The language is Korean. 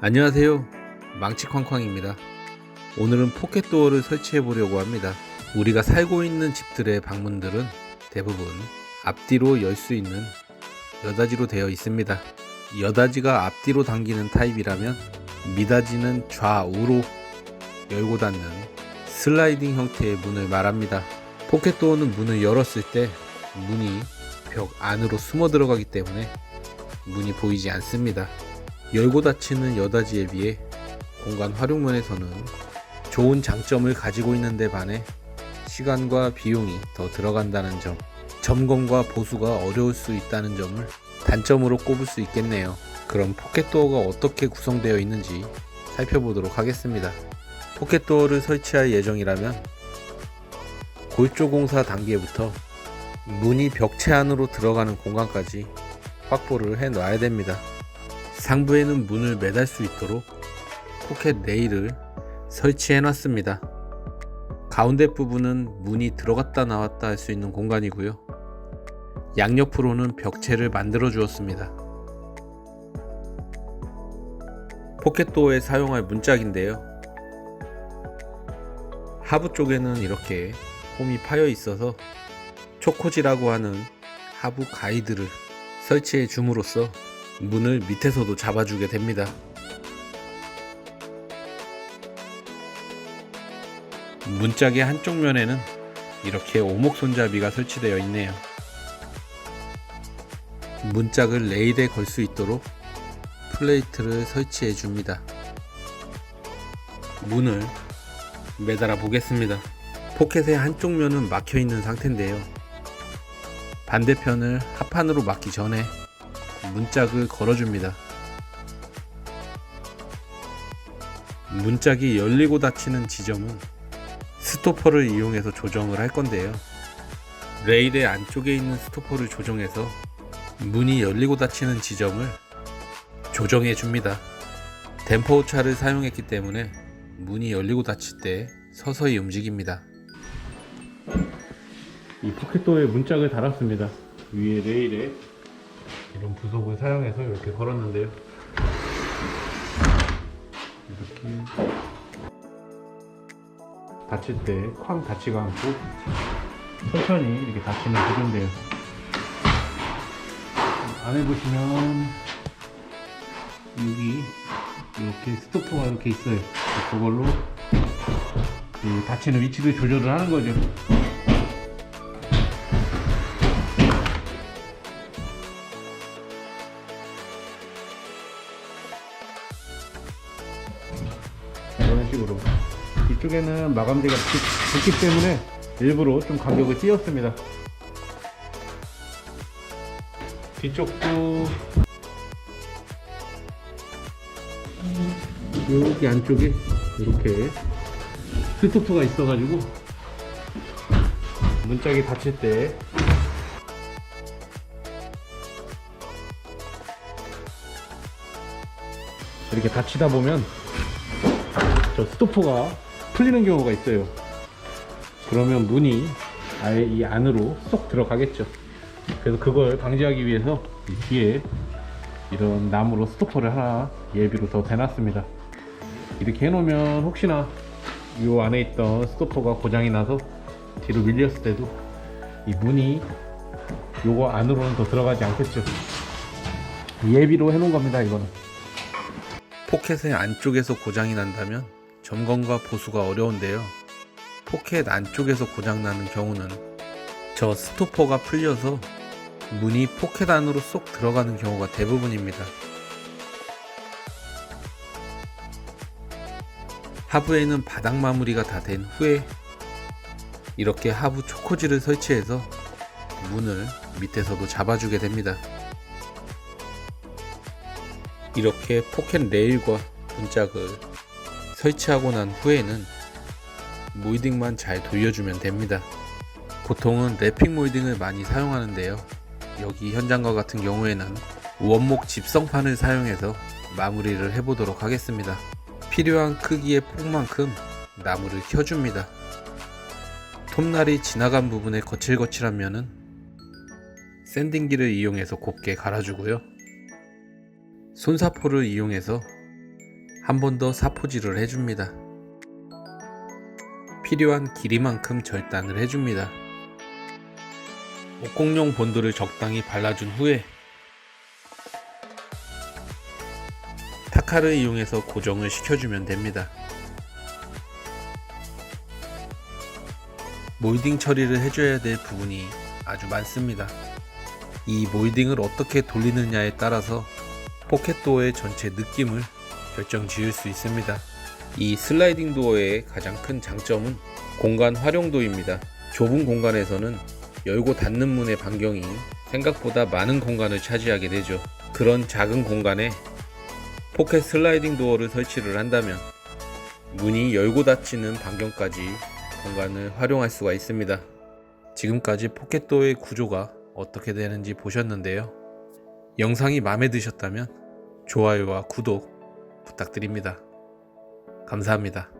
안녕하세요. 망치쾅쾅입니다. 오늘은 포켓도어를 설치해 보려고 합니다. 우리가 살고 있는 집들의 방문들은 대부분 앞뒤로 열 수 있는 여다지로 되어 있습니다. 여다지가 앞뒤로 당기는 타입이라면 미다지는 좌우로 열고 닫는 슬라이딩 형태의 문을 말합니다. 포켓도어는 문을 열었을 때 문이 벽 안으로 숨어 들어가기 때문에 문이 보이지 않습니다. 열고 닫히는 여다지에 비해 공간 활용면에서는 좋은 장점을 가지고 있는데 반해 시간과 비용이 더 들어간다는 점, 점검과 보수가 어려울 수 있다는 점을 단점으로 꼽을 수 있겠네요. 그럼 포켓도어가 어떻게 구성되어 있는지 살펴보도록 하겠습니다. 포켓도어를 설치할 예정이라면 골조 공사 단계부터 문이 벽체 안으로 들어가는 공간까지 확보를 해 놔야 됩니다. 상부에는 문을 매달 수 있도록 포켓 레일을 설치해 놨습니다. 가운데 부분은 문이 들어갔다 나왔다 할 수 있는 공간이고요. 양옆으로는 벽체를 만들어 주었습니다. 포켓도어에 사용할 문짝인데요. 하부 쪽에는 이렇게 홈이 파여 있어서 초코지라고 하는 하부 가이드를 설치해 줌으로써 문을 밑에서도 잡아주게 됩니다. 문짝의 한쪽 면에는 이렇게 오목 손잡이가 설치되어 있네요. 문짝을 레일에 걸 수 있도록 플레이트를 설치해 줍니다. 문을 매달아 보겠습니다. 포켓의 한쪽 면은 막혀 있는 상태인데요. 반대편을 합판으로 막기 전에 문짝을 걸어줍니다. 문짝이 열리고 닫히는 지점은 스토퍼를 이용해서 조정을 할 건데요. 레일의 안쪽에 있는 스토퍼를 조정해서 문이 열리고 닫히는 지점을 조정해 줍니다. 댐퍼 오차를 사용했기 때문에 문이 열리고 닫힐 때 서서히 움직입니다. 이 포켓도어에 문짝을 달았습니다. 위에 레일에 이런 부속을 사용해서 이렇게 걸었는데요. 이렇게 닫힐 때 쾅 닫지가 않고 천천히 이렇게 닫히는 구조인데요. 안에 보시면 여기 이렇게 스토퍼가 이렇게 있어요. 그걸로 그 닫히는 위치를 조절을 하는 거죠. 이런 식으로. 뒤쪽에는 마감재가 붙- 붙기 때문에 일부러 좀 간격을 띄었습니다. 뒤쪽도 여기 안쪽에 이렇게 스토프가 있어가지고 문짝이 닫힐 때 이렇게 닫히다 보면 저 스토퍼가 풀리는 경우가 있어요. 그러면 문이 아예 이 안으로 쏙 들어가겠죠. 그래서 그걸 방지하기 위해서 이 뒤에 이런 나무로 스토퍼를 하나 예비로 더 대놨습니다. 이렇게 해놓으면 혹시나 이 안에 있던 스토퍼가 고장이 나서 뒤로 밀렸을 때도 이 문이 요거 안으로는 더 들어가지 않겠죠. 예비로 해놓은 겁니다, 이거는. 포켓의 안쪽에서 고장이 난다면 점검과 보수가 어려운데요. 포켓 안쪽에서 고장나는 경우는 저 스토퍼가 풀려서 문이 포켓 안으로 쏙 들어가는 경우가 대부분입니다. 하부에는 바닥 마무리가 다 된 후에 이렇게 하부 초코지를 설치해서 문을 밑에서도 잡아주게 됩니다. 이렇게 포켓 레일과 문짝을 설치하고 난 후에는 모이딩만 잘 돌려주면 됩니다. 보통은 랩핑 모이딩을 많이 사용하는데요. 여기 현장과 같은 경우에는 원목 집성판을 사용해서 마무리를 해보도록 하겠습니다. 필요한 크기의 폭만큼 나무를 켜줍니다. 톱날이 지나간 부분에 거칠거칠한 면은 샌딩기를 이용해서 곱게 갈아주고요. 손사포를 이용해서 한 번 더 사포질을 해줍니다. 필요한 길이만큼 절단을 해줍니다. 목공용 본드를 적당히 발라준 후에 타카를 이용해서 고정을 시켜주면 됩니다. 몰딩 처리를 해줘야 될 부분이 아주 많습니다. 이 몰딩을 어떻게 돌리느냐에 따라서 포켓도어의 전체 느낌을 결정 지을 수 있습니다. 이 슬라이딩 도어의 가장 큰 장점은 공간 활용도입니다. 좁은 공간에서는 열고 닫는 문의 반경이 생각보다 많은 공간을 차지하게 되죠. 그런 작은 공간에 포켓 슬라이딩 도어를 설치를 한다면 문이 열고 닫히는 반경까지 공간을 활용할 수가 있습니다. 지금까지 포켓도어의 구조가 어떻게 되는지 보셨는데요. 영상이 마음에 드셨다면 좋아요와 구독 부탁드립니다. 감사합니다.